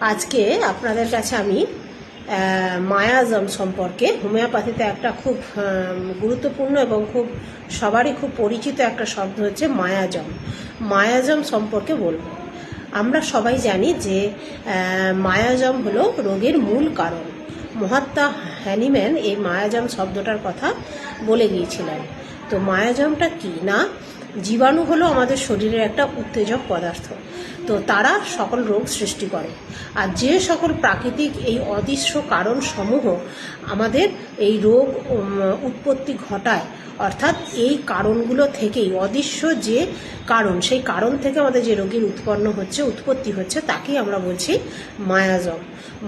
আজকে আপনাদের কাছে আমি মায়াজম সম্পর্কে, হোমিওপ্যাথিতে একটা খুব গুরুত্বপূর্ণ এবং খুব, সবারই খুব পরিচিত একটা শব্দ হচ্ছে মায়াজম। মায়াজম সম্পর্কে বলব। আমরা সবাই জানি যে মায়াজম হলো রোগের মূল কারণ। মহাত্মা হ্যানিম্যান এই মায়াজম শব্দটার কথা বলে গিয়েছিলেন। তো মায়াজমটা কি? না, জীবাণু হলো আমাদের শরীরের একটা উত্তেজক পদার্থ। তো তারা সকল রোগ সৃষ্টি করে। আর যে সকল প্রাকৃতিক এই অদৃশ্য কারণ সমূহ আমাদের এই রোগ উৎপত্তি ঘটায়, অর্থাৎ এই কারণগুলো থেকেই, অদৃশ্য যে কারণ, সেই কারণ থেকে আমাদের যে রোগীর উৎপন্ন হচ্ছে, উৎপত্তি হচ্ছে, তাকেই আমরা বলছি মায়াজম।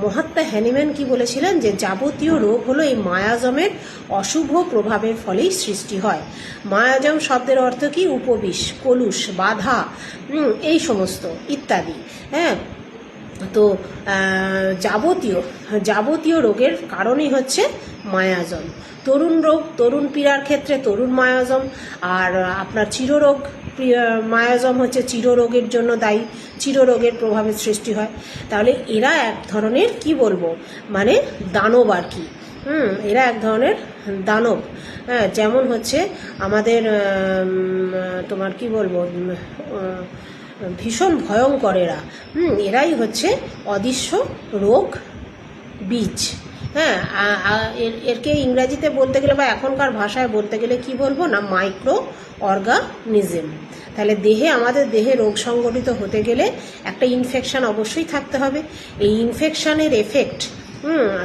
মহাত্মা হ্যানিম্যান কি বলেছিলেন যে, যাবতীয় রোগ হলো এই মায়াজমের অশুভ প্রভাবের ফলেই সৃষ্টি হয়। মায়াজম শব্দের অর্থ কি? উপবিষ, কলুষ, বাধা এই সমস্ত। ইত্যাদি হ্যাঁ? তো যাবতীয় যাবতীয় রোগের কারণই হচ্ছে মায়াজম। তরুণ রোগ, তরুণ পীড়ার ক্ষেত্রে তরুণ মায়াজম, আর আপনার চিররোগ মায়াজম হচ্ছে চিররোগের জন্য দায়ী, চিররোগের প্রভাবে সৃষ্টি হয়। তাহলে এরা এক ধরনের, কি বলব মানে দানব আর কি। হুম, এরা এক ধরনের দানব হ্যাঁ? যেমন হচ্ছে আমাদের তোমার কি বলব ভীষণ ভয়ঙ্কর এরা এরাই হচ্ছে অদৃশ্য রোগ বীজ। হ্যাঁ এরকে ইংরাজিতে বলতে গেলে বা এখনকার ভাষায় বলতে গেলে কি বলব না মাইক্রো অর্গানিজম তাহলে দেহে, আমাদের দেহে রোগ সংগঠিত হতে গেলে একটা ইনফেকশান অবশ্যই থাকতে হবে। এই ইনফেকশানের এফেক্ট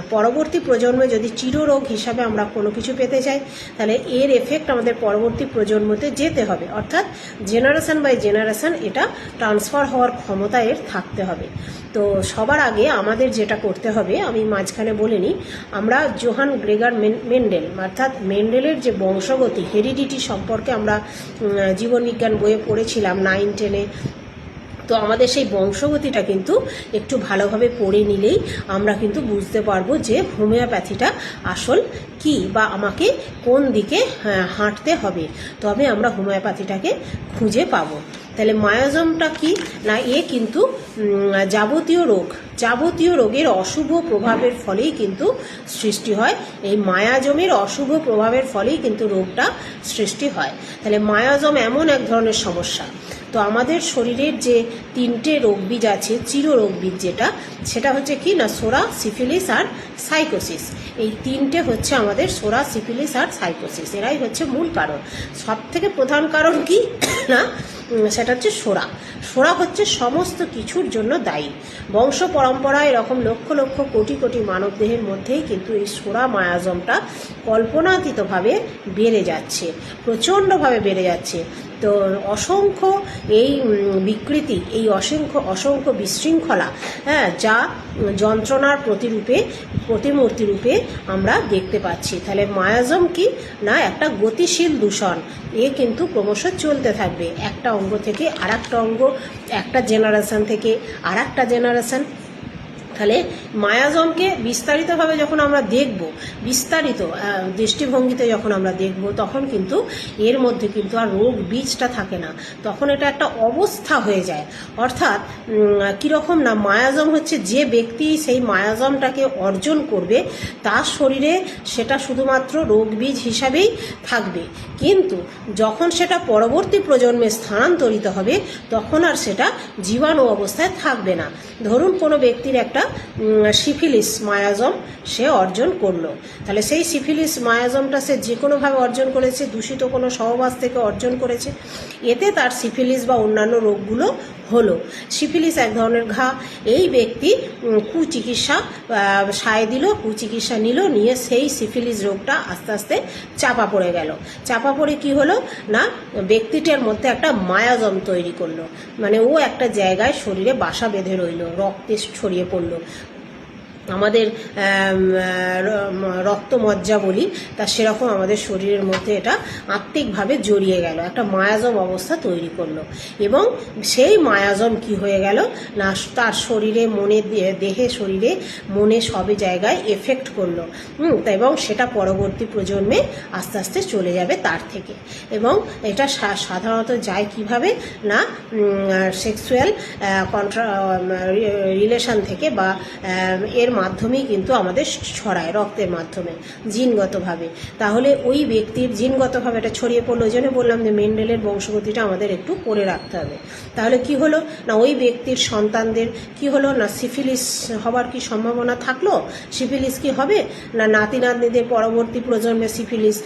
পরবর্তী প্রজন্মে যদি চিররোগ হিসাবে আমরা কোনো কিছু পেতে চাই, তাহলে এর এফেক্ট আমাদের পরবর্তী প্রজন্মতে যেতে হবে। অর্থাৎ জেনারেশন বাই জেনারেশন এটা ট্রান্সফার হওয়ার ক্ষমতা এর থাকতে হবে। তো সবার আগে আমাদের যেটা করতে হবে, আমি মাঝখানে বলিনি আমরা জোহান গ্রেগার মেন- মেন্ডেল, অর্থাৎ মেন্ডেলের যে বংশগতি হেরিডিটি সম্পর্কে আমরা জীবনবিজ্ঞান বইয়ে পড়েছিলাম নাইন টেনে তো আমাদের সেই বংশগতিটা কিন্তু একটু ভালোভাবে পড়ে নিলেই আমরা কিন্তু বুঝতে পারব যে হোমিওপ্যাথিটা আসল কি বা আমাকে কোন দিকে হ্যাঁ, হাঁটতে হবে। তবে আমরা হোমিওপ্যাথিটাকে খুঁজে পাবো। তাহলে মায়াজমটা কি? না এ কিন্তু যাবতীয় রোগ। যাবতীয় রোগের অশুভ প্রভাবের ফলেই কিন্তু সৃষ্টি হয়। এই মায়াজমের অশুভ প্রভাবের ফলেই কিন্তু রোগটা সৃষ্টি হয়। তাহলে মায়াজম এমন এক ধরনের সমস্যা। তো আমাদের শরীরের যে তিনটে রোগবীজ আছে চির রোগবীজ যেটা, সেটা হচ্ছে কি না সোরা সিফিলিস আর সাইকোসিস। এই তিনটে হচ্ছে আমাদের সোরা সিফিলিস আর সাইকোসিস। এরাই হচ্ছে মূল কারণ। সব থেকে প্রধান কারণ কি না সেটা হচ্ছে সোরা। সোরা হচ্ছে সমস্ত কিছুর জন্য দায়ী। বংশ পরম্পরায় এরকম লক্ষ লক্ষ কোটি কোটি মানব দেহের মধ্যেই কিন্তু এই সোরা মায়াজমটা কল্পনাতীতভাবে বেড়ে যাচ্ছে, প্রচণ্ডভাবে বেড়ে যাচ্ছে। তো অসংখ্য এই বিকৃতি, এই অসংখ্য অসংখ্য বিশৃঙ্খলা হ্যাঁ যা যন্ত্রণার প্রতিরূপে, প্রতিমূর্তি রূপে আমরা দেখতে পাচ্ছি। তাহলে মায়াজম কি? না, একটা গতিশীল দূষণ। এ কিন্তু ক্রমশ চলতে থাকবে। একটা অঙ্গ থেকে আর অঙ্গ, একটা জেনারেশন থেকে আর একটা জেনারেশন। তাহলে মায়াজমকে বিস্তারিতভাবে যখন আমরা দেখব, বিস্তারিত দৃষ্টিভঙ্গিতে যখন আমরা দেখব, তখন কিন্তু এর মধ্যে কিন্তু আর রোগ বীজটা থাকে না। তখন এটা একটা অবস্থা হয়ে যায়। অর্থাৎ কীরকম না, মায়াজম হচ্ছে যে ব্যক্তি সেই মায়াজমটাকে অর্জন করবে, তার শরীরে সেটা শুধুমাত্র রোগ বীজ হিসাবেই থাকবে। কিন্তু যখন সেটা পরবর্তী প্রজন্মে স্থানান্তরিত হবে, তখন আর সেটা জীবাণু অবস্থায় থাকবে না। ধরুন কোনো ব্যক্তির একটা সিফিলিস মায়াজম সে অর্জন করল। তাহলে সেই সিফিলিস মায়াজমটা সে যে কোনোভাবে অর্জন করেছে, দূষিত কোনো সহবাস থেকে অর্জন করেছে, এতে তার সিফিলিস বা অন্যান্য রোগগুলো হলো। সিফিলিস এক ধরনের ঘা। এই ব্যক্তি কুচিকিৎসা সায় দিল, কুচিকিৎসা নিল, নিয়ে সেই সিফিলিস রোগটা আস্তে আস্তে চাপা পড়ে গেল। চাপা পড়ে কি হলো? না, ব্যক্তিটার মধ্যে একটা মায়াজম তৈরি করল। মানে ও একটা জায়গায় শরীরে বাসা বেঁধে রইল, রক্তে ছড়িয়ে পড়ল। pueblo আমাদের রক্ত মজ্জা বলি, তা সেরকম আমাদের শরীরের মধ্যে এটা আত্মিকভাবে জড়িয়ে গেল, একটা মায়াজম অবস্থা তৈরি করল। এবং সেই মায়াজম কি হয়ে গেল? না, তার শরীরে, মনে, দেহে, শরীরে, মনে সবে জায়গায় এফেক্ট করল। এবং সেটা পরবর্তী প্রজন্মে আস্তে আস্তে চলে যাবে তার থেকে। এবং এটা সাধারণত যায় কীভাবে? না সেক্সুয়াল কন্ট্রা রিলেশন থেকে বা এর মাধ্যমেই কিন্তু আমাদের ছড়ায়, রক্তের মাধ্যমে, জিনগতভাবে। তাহলে ওই ব্যক্তির জিনগতভাবে এটা ছড়িয়ে পড়ল, ওই জন্য বললাম যে মেন্ডেলের বংশগতিটা আমাদের একটু করে রাখতে হবে। তাহলে কি হলো? না, ওই ব্যক্তির সন্তানদের কি হলো? না, সিফিলিস হবার কি সম্ভাবনা থাকল? সিফিলিস কি হবে? না নাতি নাতনিদের পরবর্তী প্রজন্মে সিফিলিস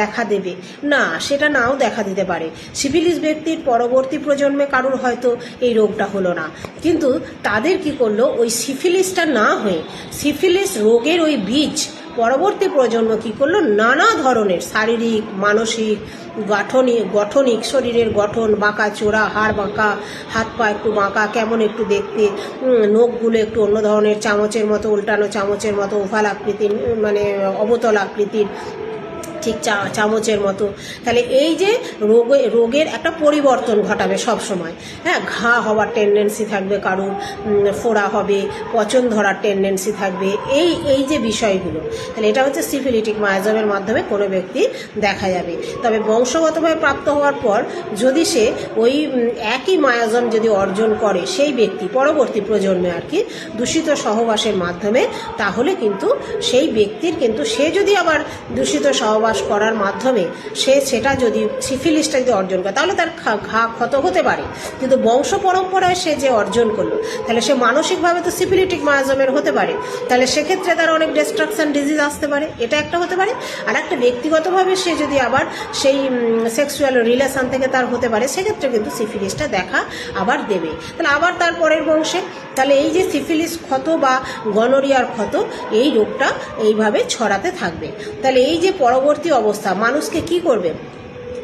দেখা দেবে? না, সেটা নাও দেখা দিতে পারে। সিফিলিস ব্যক্তির পরবর্তী প্রজন্মে কারোর হয়তো এই রোগটা হলো না। কিন্তু তাদের কি করল? ওই সিফিলিসটা না হয়ে সিফিলিস রোগের ওই বীজ পরবর্তী প্রজন্ম কি করল? নানা ধরনের শারীরিক, মানসিক গাঠনিক গঠনিক শরীরের গঠন, বাঁকা চোরা, হাড় বাঁকা, হাত পা একটু বাঁকা, কেমন একটু দেখতে নখগুলো একটু অন্য ধরনের চামচের মতো, উল্টানো চামচের মতো ওভাল আকৃতির মানে অবতল আকৃতির ঠিক চা- চামচের মতো। তাহলে এই যে রোগে, রোগের একটা পরিবর্তন ঘটাবে সব সময় হ্যাঁ ঘা হওয়ার টেন্ডেন্সি থাকবে কারুর ফোড়া হবে, পচন ধরার টেন্ডেন্সি থাকবে, এই এই যে বিষয়গুলো। তাহলে এটা হচ্ছে সিফিলিটিক মায়াজমের মাধ্যমে কোনো ব্যক্তি দেখা যাবে। তবে বংশগতভাবে প্রাপ্ত হওয়ার পর যদি সে ওই একই মায়াজম যদি অর্জন করে সেই ব্যক্তি পরবর্তী প্রজন্মে আর কি দূষিত সহবাসের মাধ্যমে, তাহলে কিন্তু সেই ব্যক্তির কিন্তু সে যদি আবার দূষিত সহবাস করার মাধ্যমে সে সেটা যদি সিফিলিসটা যদি অর্জন করে, তাহলে তার ঘা ক্ষত হতে পারে। কিন্তু বংশ পরম্পরায় সে যে অর্জন করল, তাহলে সে মানসিকভাবে তো সিফিলিটিক মায়াজমের হতে পারে। তাহলে সেক্ষেত্রে তার অনেক ডিস্ট্রাকশন ডিজিজ আসতে পারে, এটা একটা হতে পারে। আর একটা ব্যক্তিগতভাবে সে যদি আবার সেই সেক্সুয়াল রিলেশান থেকে তার হতে পারে, সেক্ষেত্রে কিন্তু সিফিলিসটা দেখা আবার দেবে। তাহলে আবার তার পরের বংশে তাহলে এই যে সিফিলিস ক্ষত বা গনোরিয়ার ক্ষত, এই রোগটা এইভাবে ছড়াতে থাকবে। তাহলে এই যে পরবর্তী অবস্থা, মানুষকে কি করবে?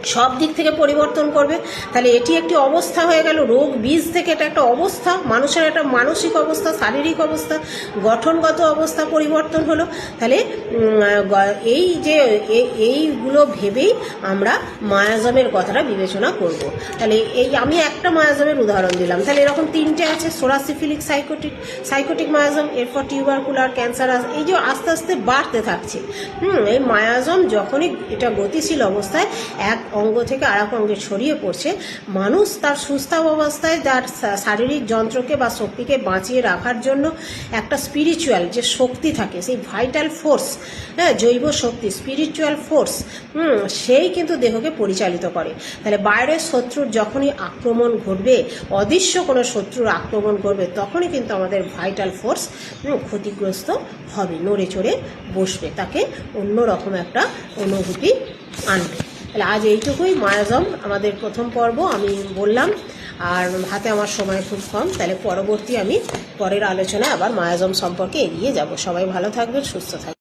সব দিক থেকে পরিবর্তন করবে। তাহলে এটি একটি অবস্থা হয়ে গেল। রোগ বীজ থেকে এটা একটা অবস্থা। মানুষের একটা মানসিক অবস্থা, শারীরিক অবস্থা, গঠনগত অবস্থা পরিবর্তন হলো। তাহলে এই যে এইগুলো ভেবেই আমরা মায়াজমের কথাটা বিবেচনা করব। তাহলে এই আমি একটা মায়াজমের উদাহরণ দিলাম। তাহলে এরকম তিনটে আছে, সোরাসিফিলিক সাইকোটিক সাইকোটিক মায়াজম, এরপর টিউবারকুলার ক্যান্সার এই যে আস্তে আস্তে বাড়তে থাকছে। হুম, এই মায়াজম যখনই এটা গতিশীল অবস্থায়, এক অঙ্গ থেকে আর অঙ্গে ছড়িয়ে পড়ছে। মানুষ তার সুস্থ অবস্থায় তার শারীরিক যন্ত্রকে বা শক্তিকে বাঁচিয়ে রাখার জন্য একটা স্পিরিচুয়াল যে শক্তি থাকে, সেই ভাইটাল ফোর্স হ্যাঁ জৈব শক্তি স্পিরিচুয়াল ফোর্স হুম, সেই কিন্তু দেহকে পরিচালিত করে। তাহলে বাইরের শত্রুর যখনই আক্রমণ ঘটবে, অদৃশ্য কোনো শত্রুর আক্রমণ করবে তখনই কিন্তু আমাদের ভাইটাল ফোর্স ক্ষতিগ্রস্ত হবে, নড়ে চড়ে বসবে, তাকে অন্যরকম একটা অনুভূতি আনবে। তাহলে আজ এইটুকুই, মায়াজম, আমাদের প্রথম পর্ব, আমি বললাম, আর হাতে আমার সময় খুব কম, তাহলে পরবর্তী আমি পরের আলোচনায় আবার মায়াজম সম্পর্কে এগিয়ে যাব। সবাই ভালো থাকবেন, সুস্থ থাকবেন।